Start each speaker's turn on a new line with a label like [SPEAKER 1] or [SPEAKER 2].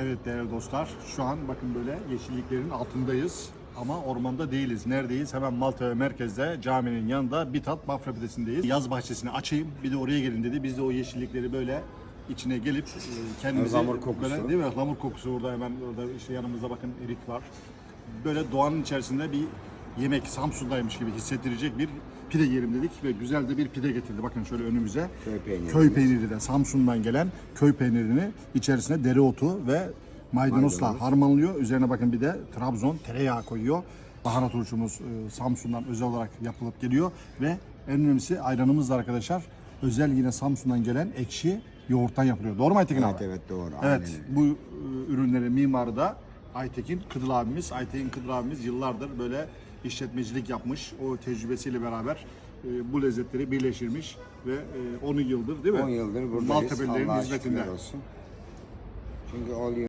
[SPEAKER 1] Evet değerli dostlar, şu an bakın böyle yeşilliklerin altındayız ama ormanda değiliz. Neredeyiz? Hemen Maltepe merkezde caminin yanında Bitat Bafra Pidesi'ndeyiz. Yaz bahçesini açayım, bir de oraya gelin dedi. Biz de o yeşillikleri böyle içine gelip e, kendimizi...
[SPEAKER 2] Ihlamur kokusu.
[SPEAKER 1] Böyle, değil mi? Ihlamur kokusu orada hemen orada işte yanımızda bakın erik var. Böyle doğanın içerisinde bir yemek Samsun'daymış gibi hissettirecek bir pide yiyelim dedik ve güzel de bir pide getirdi. Bakın şöyle önümüze.
[SPEAKER 2] Köy peyniri.
[SPEAKER 1] Köy peyniri de Samsun'dan gelen köy peynirini içerisine dereotu ve maydanozla
[SPEAKER 2] Maydanoz.
[SPEAKER 1] harmanlıyor. Üzerine bakın bir de Trabzon tereyağı koyuyor. Baharat turşumuz e, Samsun'dan özel olarak yapılıp geliyor ve en önemlisi ayranımız da arkadaşlar özel yine Samsun'dan gelen ekşi yoğurttan yapılıyor. Doğru mu Aytekin
[SPEAKER 2] Evet
[SPEAKER 1] abi?
[SPEAKER 2] evet doğru.
[SPEAKER 1] Evet,
[SPEAKER 2] Aynen
[SPEAKER 1] bu e, ürünlerin mimarı da Aytekin Kıdıl abimiz. Aytekin Kıdıl abimiz yıllardır böyle işletmecilik yapmış. O tecrübesiyle beraber e, bu lezzetleri birleştirmiş ve e, 10 yıldır değil mi?
[SPEAKER 2] 10 yıldır buradayız.
[SPEAKER 1] Maltepe'lilerin
[SPEAKER 2] Allah'a
[SPEAKER 1] hizmetinde.
[SPEAKER 2] şükürler olsun. Çünkü oluyor.